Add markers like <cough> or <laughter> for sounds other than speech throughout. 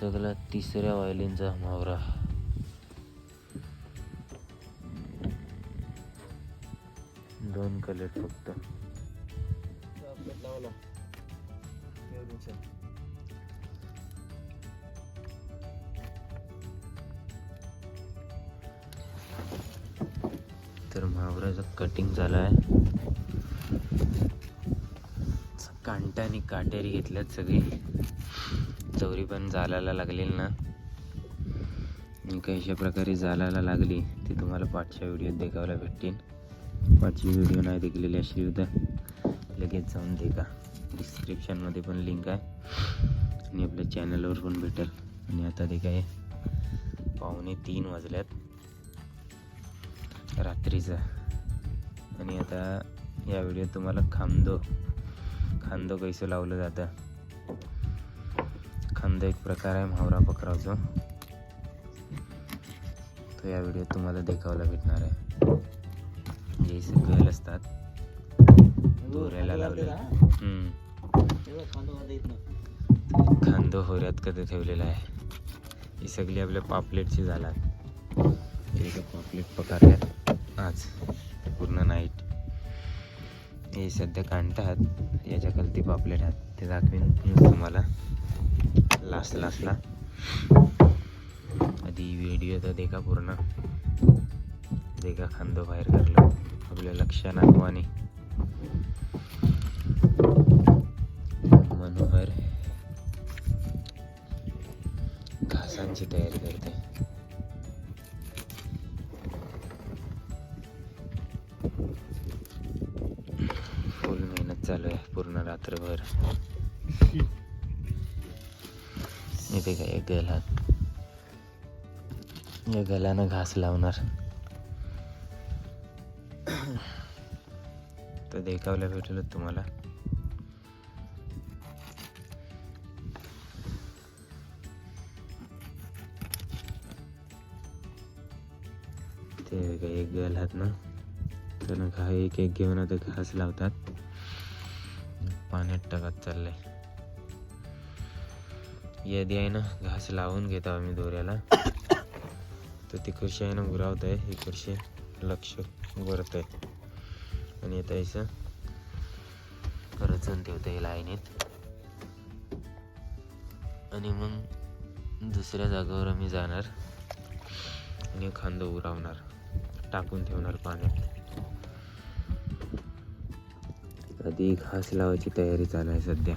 सगळा तिसऱ्या वायलिनचा मावरा. दोन कलेट फक्त. तर मावराचं कटिंग झाला आहे कांटा आणि काटेरी घेतल्यात सगळी. चौरी पण जालायला लागलेली ना. आणि कशा प्रकारे जालायला लागली ती तुम्हाला पाठच्या व्हिडिओत देखायला भेटतील. पाचवी व्हिडिओ नाही देखलेली अशी उद्या लगेच जाऊन देखा. डिस्क्रिप्शनमध्ये पण लिंक आहे. आणि आपल्या चॅनलवर पण भेटेल. आणि आता ते काय पाहुणे तीन वाजल्यात. रात्रीचं. आणि आता या व्हिडिओत तुम्हाला खांदो. खांदो कैसं लावलं जातं? खांदो एक प्रकार आहे म्हावरा पकडावचा तो या व्हिडिओत तुम्हाला देखावला भेटणार आहे. जे गल असतात. दोऱ्याला लावले खांदो होऱ्यात कधी ठेवलेला आहे. ही सगळी आपल्या पापलेटची झालात. एक पापलेट पकडल्यात. आज पूर्ण नाईट हे सध्या कांटात याच्या खालती पापलेट आहेत. ते दाखवीन तुम्हाला. लास्ट लास्टला आधी व्हिडिओ तर देखा पूर्ण. देखा खांदो बाहेर काढला. आपल्या लक्षात नागवानी मनोहर. घासांची तयारी करते. ते काय एक या गलानं घास लावणार. <coughs> तर देखावला भेटेल तुम्हाला. ते काय एक गलात ना. त्यानं घा एक एक घेऊन आता घास लावतात. पाण्यात टाकत चाललंय. यादी आहे ना घास लावून घेतो आम्ही दोऱ्याला. <coughs> तर ती कशी आहे ना गुरावत आहे. ही लक्ष वरत आहे. आणि आता याचं रचन ठेवतं आहे लाईनीत. आणि मग दुसऱ्या जागेवर आम्ही जाणार. आणि खांदो उरावणार. टाकून ठेवणार पाण्यात. आधी घास लावायची तयारी चालू आहे सध्या.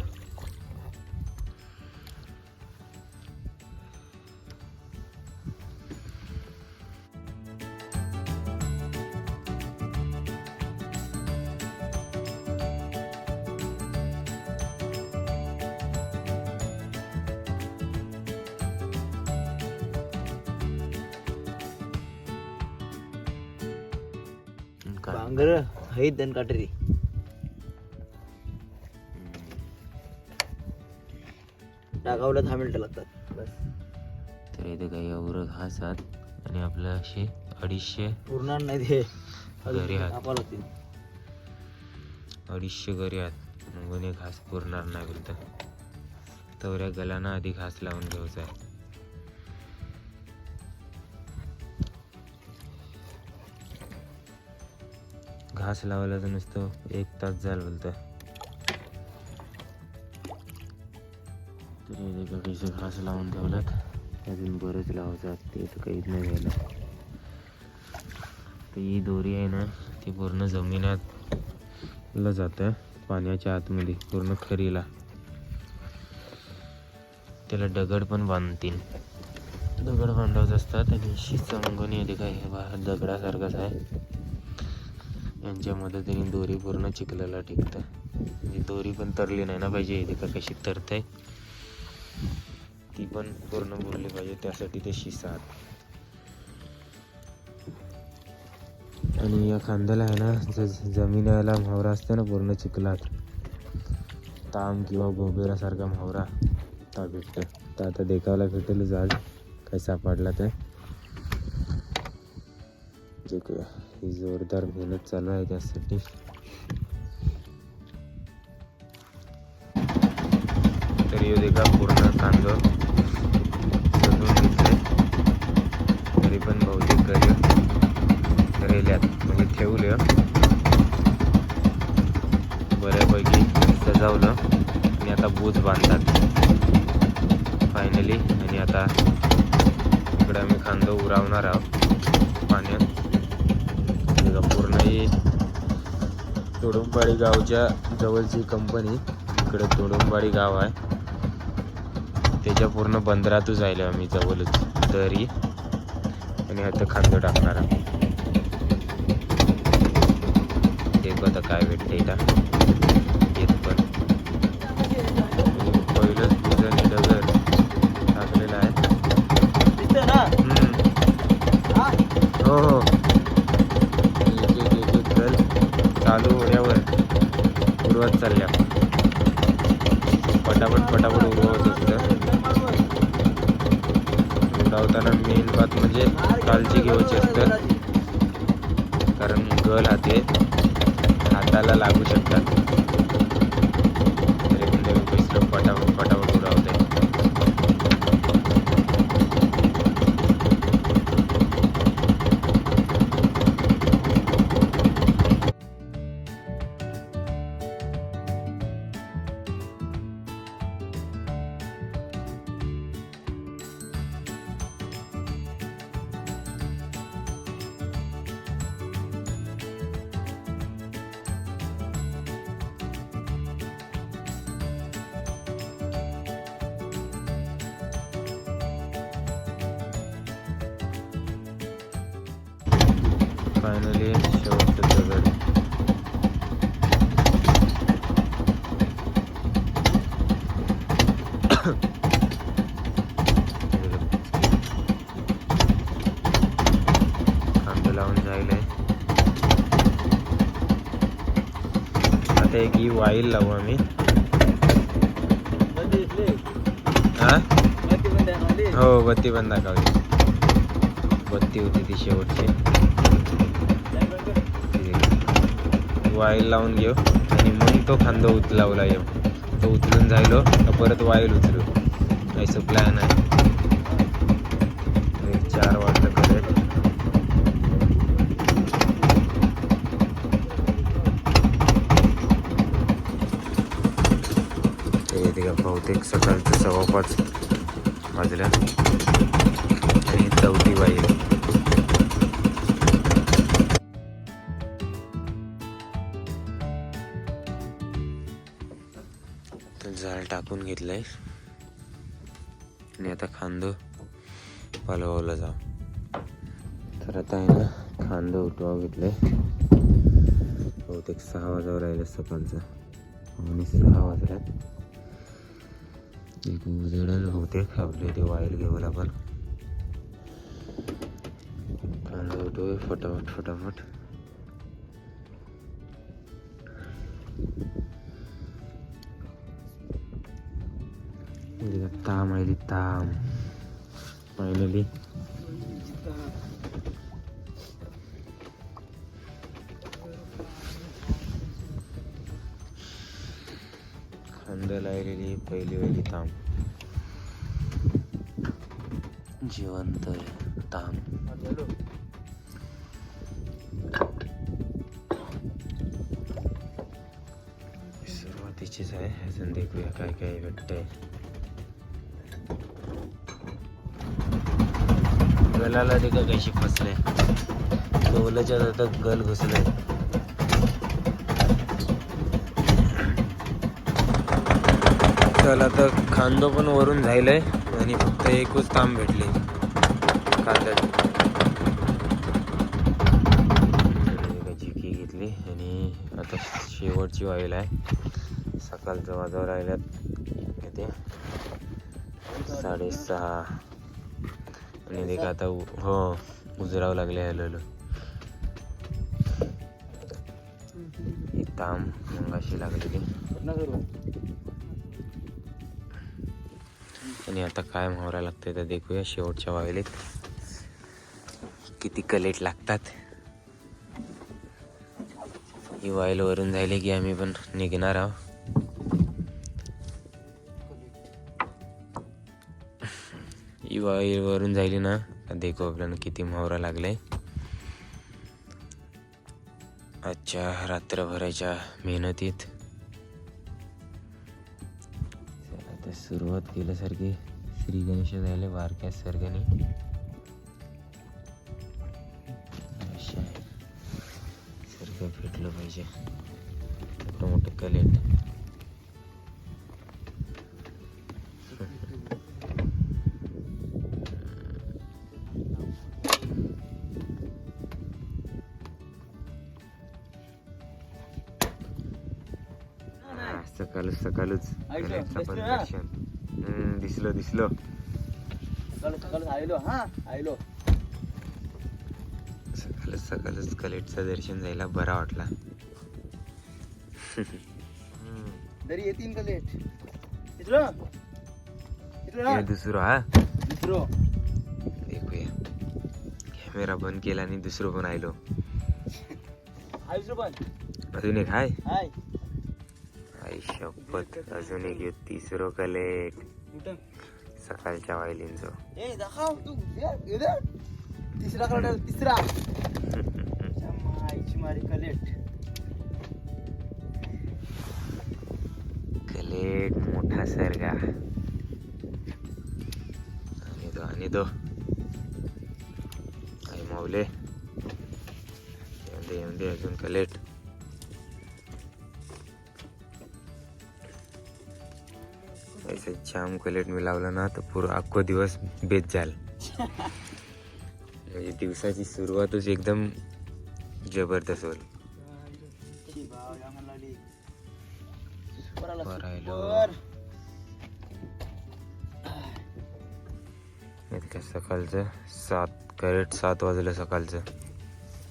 बांगर आहेत दन काटेरी टाकावलं दहा मिनिटं लागतात बस तर इथे काही एवढं घास आहात आणि आपलं असे अडीचशे पुरणार नाही ते घरी आहात. लागतील अडीचशे आहेत मग घास पुरणार नाही बोलतं तवऱ्या गलानं आधी घास लावून घ्यायचा आहे घास लावायला तर नुसतं एक तास झालं बोलतं तरी घास लावून ठेवलात. अजून बरंच लावायचं ते तर काहीच नाही झालं. तर ही दोरी आहे ना ती पूर्ण जमिनातला जातं पाण्याच्या आतमध्ये पूर्ण खरीला. त्याला दगड पण बांधतील. दगड बांधवत असतात आणि शिस्त मंगोनी येते काय हे बा दगडासारखाच आहे. यांच्या मदतीने दोरी पूर्ण चिखलाला टिकतं. म्हणजे दोरी पण तरली नाही ना पाहिजे इथे का कशी तरते ती पण पूर्ण बोलली पाहिजे त्यासाठी ते शिसात. आणि या खांद्याला आहे ना ज जमीन यायला म्हावरा असते ना पूर्ण चिखलात. ताम किंवा गोबेरासारखा म्हावरा ता भेटतं. तर आता देखायला भेटेलच आज काय सापडला तर जे क- ही जोरदार मेहनत चालू आहे त्यासाठी. तरी येऊ दे का पूर्ण घेतले. तरी पण बहुतेक घरी रेल्यात म्हणजे ठेवलं. बऱ्यापैकी सजावलं. आणि आता बूज बांधतात. फायनली आणि आता इकडे आम्ही खांदो उरावणार आहोत. पाण्यात. ही तोडुंबाडी गावच्या जवळची कंपनी इकडे तोडुंबाडी गाव आहे. त्याच्या पूर्ण बंदरातच राहिलो आम्ही जवळच दरी आणि आता खांदो टाकणार आहे देखो आता काय भेटते इथं येत पण पहिलंच बुजाने डगर टाकलेलं आहे हम्म. हो हो एक एक एक एक गल चालू होण्यावर चालल्या. पटापट पटापट उडवत असतं धावताना मेन बात म्हणजे काळजी घ्यायची असतं. कारण गल हाते हाताला लागू शकतात. फायनली शेवटचं दगड खांब लावून जायलंय आता एक ही वाईल लावू आम्ही. हा हो बत्ती पण दाखवली. बत्ती होती ती शेवटची. वाईल लावून घेऊ. आणि मग तो खांदा उचलावला येऊ. तो उचलून जायलो का परत वाईल उचलू असं प्लॅन आहे. चार वाजता करेल. येते का बहुतेक सकाळचं सव्वा पाच वाजल्या. आणि चौथी वाईल. जाळ टाकून घेतलंय. आणि आता खांद पलवलं जा तर आता आहे ना खांदो उठवा घेतलंय. बहुतेक सहा वाजावर राहिलं सकाळचं. आणि सहा वाजल्यात. एक उजेडल बहुतेक आपले ते वाईल घेऊन आपण कांदा उठवूया फटाफट फटाफट. Hindi tama, hindi tam. Finally. खंद लायलेली पहिली वेळी ताम जिवंत ताम सुरुवातीचीच आहे अजून देखूया काय काय भेटतंय गलाला ते कशी फसले डोलच्या आता गल घुसले त्याला तर खांदो पण वरून झालंय आणि फक्त एकच ताम भेटले कांद्यात झिकी घेतली आणि आता शेवटची वाईल आहे. सकाळचं वाजवर राहिल्यात. किती साडेसहा. आणि ते आता उ- हो उजरावं लागले हॅलो काम ताम मंगाशी लागलेली. आणि आता काय मोहरा लागतंय तर देखूया शेवटच्या वायलीत किती कलेट लागतात. ही वाईल वरून जायले की आम्ही पण निघणार आहोत. वरून जाईल ना. देखो आपल्याला किती मावरा लागले आजच्या रात्रभराच्या मेहनतीत. आता सुरुवात केल्यासारखी श्री गणेश झाले बारक्या सर्गणी. अशा भेटलं पाहिजे. मोठं मोठं कलेट. सकाळच गणेशचं पण? दर्शन हम्म, दिसलं दिसलं. आयलो हा आयलो. सकाळच सकाळच कलेटचं दर्शन जायला बरा वाटला. तरी येतील का लेट इथलं? इथलं? ना हे दुसरं हा. दुसरं. देखूया. कॅमेरा बंद केला आणि दुसरं पण आयलो. पण अजून एक हाय. हाय. शपथ अजून एक तिसरं कलेट कुठं सकाळच्या वायलींचं ए दाखव तू. ये, ये दे. तिसरा तिसरा. मारी कलेट. कलेट मोठा सरगा. आणि तो आणि तो आई माऊले. येऊन दे दे अजून कलेट. जाम कलेट मी लावलं ना तर पुरं अख्खो दिवस बेत जाल. <laughs> म्हणजे दिवसाची सुरुवातच एकदम जबरदस्त होईल. सकाळचं सात करेक्ट सात वाजलं सकाळचं.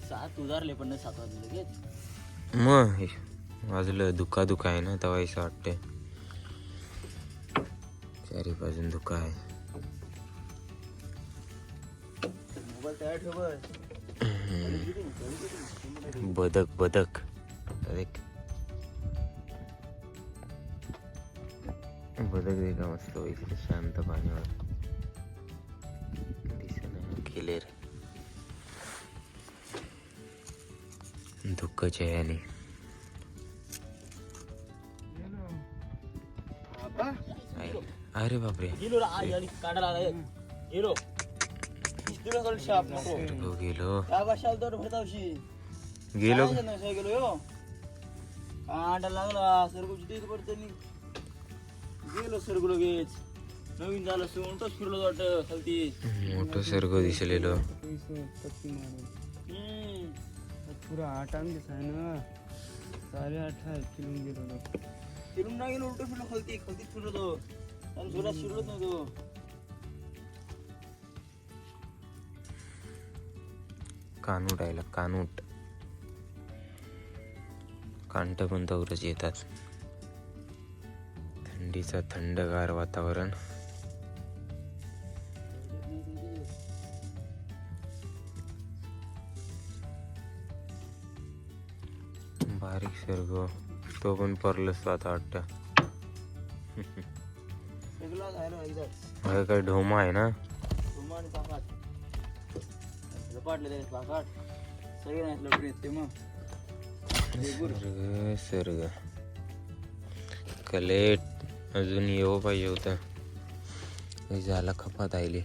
सात उजारले पण सात वाजले मग वाजलं दुका दुका आहे ना तेव्हा असं वाटते चारी बाजून दुका आहे. बदक बदक. बदक देखा मस्त इकडे शांत पाण्यावर. केलेर दुःखच्या याने काय नाही, काय गेलो. यो. कांडा लागला सरगुची तेच पडतं नि गेलो सरगु लगेच नवीन झालं सोंटच फिरलो वाटत खालती. मोठं सर्ग दिसलेलं. हम्म. पूरा आठ आम दिसाय ना. साडे अठरा किलो गेलो फिरून नाही गेलो उलट फिरलो खालती खालती फिरलो तो. आणि जोरात शिरलोच नव्हतो कानूट आयला कानूट. कांट पण दौरच येतात. थंडीचं थंडगार वातावरण. बारीक सर्ग. तो पण परलस आता वाटतं <laughs> हा काय ढोमा आहे ना. रुमा आणि पाकाट लपाटले त्याने पाकाट सगळे नाही लपडे ते मग. सर्ग कलेट अजून येऊ पाहिजे होतं. झाला खपात आयली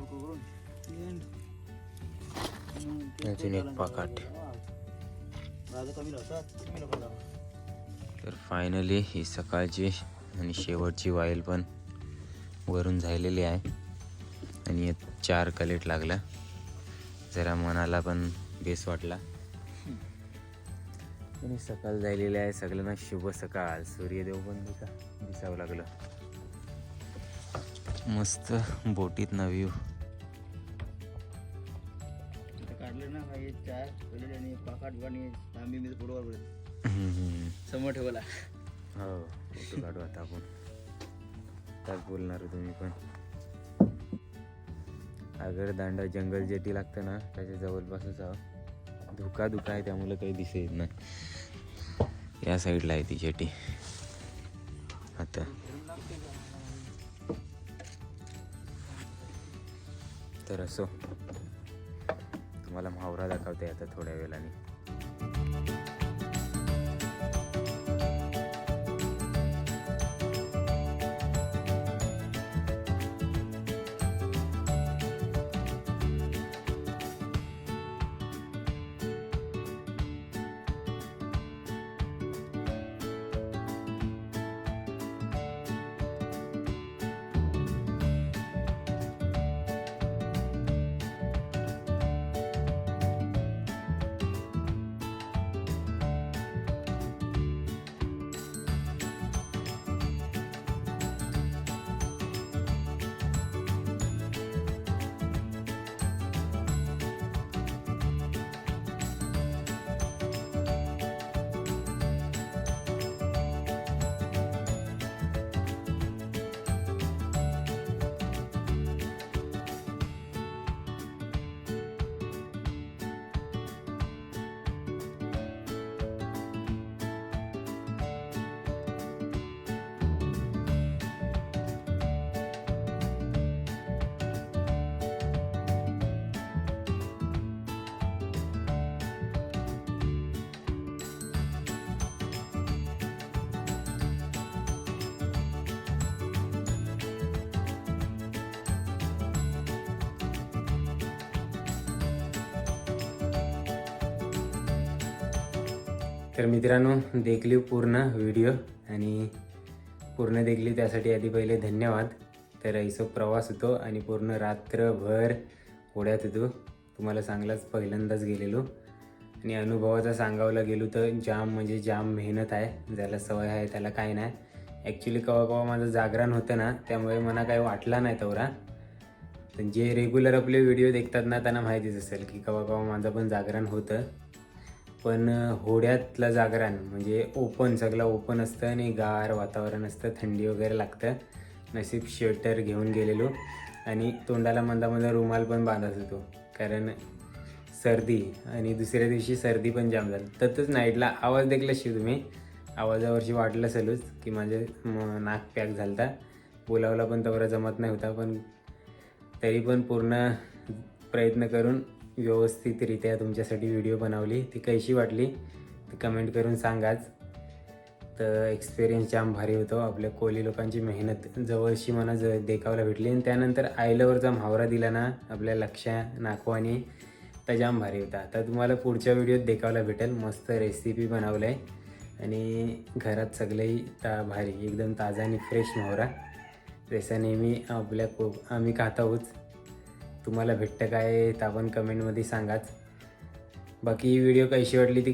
करून. अजून एक पाकाट. तर फायनली ही सकाळची आणि शेवटची वाईल पण वरून झालेली आहे. आणि चार कलेट लागला. जरा मनाला पण बेस वाटला. आणि सकाळ झालेली आहे सगळ्यांना शुभ सकाळ. सूर्यदेव पण दिसावं लागलं. मस्त बोटीत ना समोर ठेवला. हो आता आपण. काय बोलणार तुम्ही पण? आगरदांडा जंगल जेटी लागतं ना त्याच्या जवळपासच हवं धुका धुका आहे त्यामुळे काही दिसे येत नाही. या साईडला आहे ती जेटी. आता. तर असो. तुम्हाला म्हावरा दाखवते आता थोड्या वेळाने. तर मित्रांनो देखली पूर्ण व्हिडिओ आणि पूर्ण देखली त्यासाठी आधी पहिले धन्यवाद. तर ऐसो प्रवास होतो आणि पूर्ण रात्रभर होड्यात होतो. तुम्हाला चांगलाच पहिल्यांदाच गेलेलो. आणि अनुभवाचा सांगावला गेलो तर जाम म्हणजे जाम मेहनत आहे. ज्याला सवय आहे त्याला काय नाही. ॲक्च्युली कवा कवा माझं जागरण होतं ना त्यामुळे मला काही वाटला नाही तेवढा. तर जे रेग्युलर आपले व्हिडिओ देखतात ना त्यांना माहितीच असेल की कवा कवा माझं पण जागरण होतं. पण होड्यातलं जागरण म्हणजे ओपन सगळं ओपन असतं आणि गार वातावरण असतं थंडी वगैरे लागतं. नशीब स्वेटर घेऊन गेलेलो आणि तोंडाला मंदामंदा रुमाल पण बांधत होतो. कारण सर्दी आणि दुसऱ्या दिवशी सर्दी पण जाम झाली. तसंच नाईटला आवाज देखला शिव तुम्ही. आवाजावरची वाटलं असेलच की माझे नाक पॅक झालता. बोलावला पण तेवढा जमत नाही होता पण तरी पण पूर्ण प्रयत्न करून व्यवस्थितरित्या तुमच्यासाठी व्हिडिओ बनवली. ती कशी वाटली ती कमेंट करून सांगाच. तर एक्सपिरियन्स जाम भारी होतो. आपल्या कोळी लोकांची मेहनत जवळशी मला ज देखावला भेटली. आणि त्यानंतर आयलवरचा म्हावरा दिला ना आपल्या लक्षा नाकवानी तर जाम भारी होता. तर तुम्हाला पुढच्या व्हिडिओत देखावला भेटेल. मस्त रेसिपी बनवलं आहे आणि घरात सगळेही ता भारी एकदम ताजा आणि फ्रेश म्हावरा. जसं नेहमी आपल्या को आम्ही खात आहोत. तुम्हाला भेटतं काय तर आपण कमेंटमध्ये सांगाच. बाकी व्हिडिओ कशी वाटली ती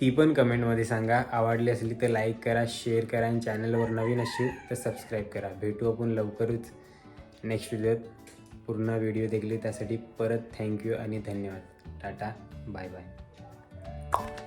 ती पण कमेंटमध्ये सांगा. आवडली असली तर लाईक करा शेअर करा आणि चॅनलवर नवीन असेल तर सबस्क्राईब करा. भेटू आपण लवकरच नेक्स्ट व्हिडिओत पूर्ण व्हिडिओ देखले त्यासाठी परत थँक्यू आणि धन्यवाद. Tata bye bye